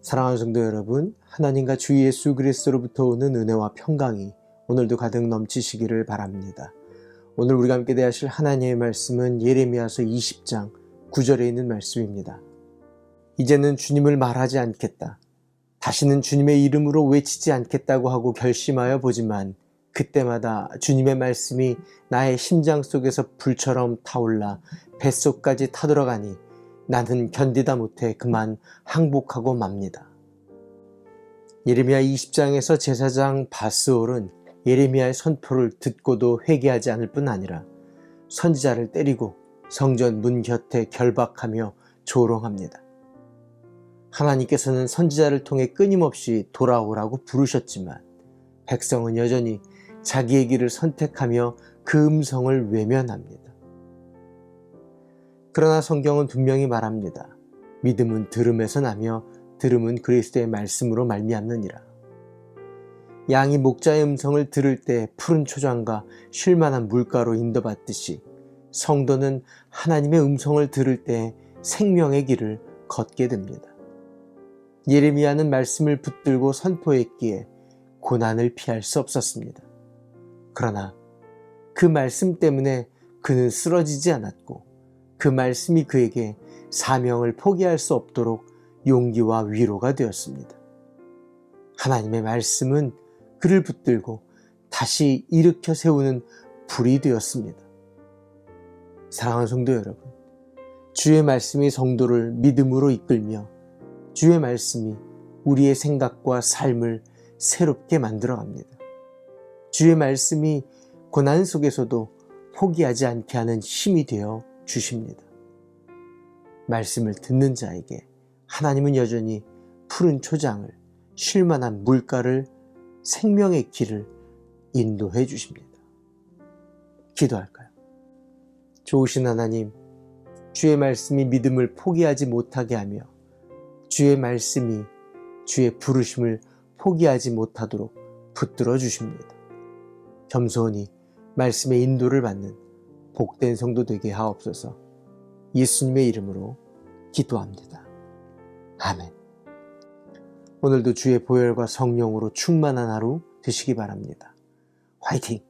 사랑하는 성도 여러분, 하나님과 주 예수 그리스도로부터 오는 은혜와 평강이 오늘도 가득 넘치시기를 바랍니다. 오늘 우리가 함께 대하실 하나님의 말씀은 예레미야서 20장 9절에 있는 말씀입니다. 이제는 주님을 말하지 않겠다. 다시는 주님의 이름으로 외치지 않겠다고 하고 결심하여 보지만 그때마다 주님의 말씀이 나의 심장 속에서 불처럼 타올라 뱃속까지 타들어가니 나는 견디다 못해 그만 항복하고 맙니다. 예레미야 20장에서 제사장 바스올은 예레미야의 선포를 듣고도 회개하지 않을 뿐 아니라 선지자를 때리고 성전 문 곁에 결박하며 조롱합니다. 하나님께서는 선지자를 통해 끊임없이 돌아오라고 부르셨지만 백성은 여전히 자기의 길을 선택하며 그 음성을 외면합니다. 그러나 성경은 분명히 말합니다. 믿음은 들음에서 나며 들음은 그리스도의 말씀으로 말미암느니라. 양이 목자의 음성을 들을 때 푸른 초장과 쉴만한 물가로 인도받듯이 성도는 하나님의 음성을 들을 때 생명의 길을 걷게 됩니다. 예레미야는 말씀을 붙들고 선포했기에 고난을 피할 수 없었습니다. 그러나 그 말씀 때문에 그는 쓰러지지 않았고 그 말씀이 그에게 사명을 포기할 수 없도록 용기와 위로가 되었습니다. 하나님의 말씀은 그를 붙들고 다시 일으켜 세우는 불이 되었습니다. 사랑하는 성도 여러분, 주의 말씀이 성도를 믿음으로 이끌며 주의 말씀이 우리의 생각과 삶을 새롭게 만들어 갑니다. 주의 말씀이 고난 속에서도 포기하지 않게 하는 힘이 되어 주십니다. 말씀을 듣는 자에게 하나님은 여전히 푸른 초장을 쉴만한 물가를 생명의 길을 인도해 주십니다. 기도할까요? 좋으신 하나님, 주의 말씀이 믿음을 포기하지 못하게 하며 주의 말씀이 주의 부르심을 포기하지 못하도록 붙들어 주십니다. 겸손히 말씀의 인도를 받는 복된 성도 되게 하옵소서 예수님의 이름으로 기도합니다. 아멘. 오늘도 주의 보혈과 성령으로 충만한 하루 되시기 바랍니다. 화이팅!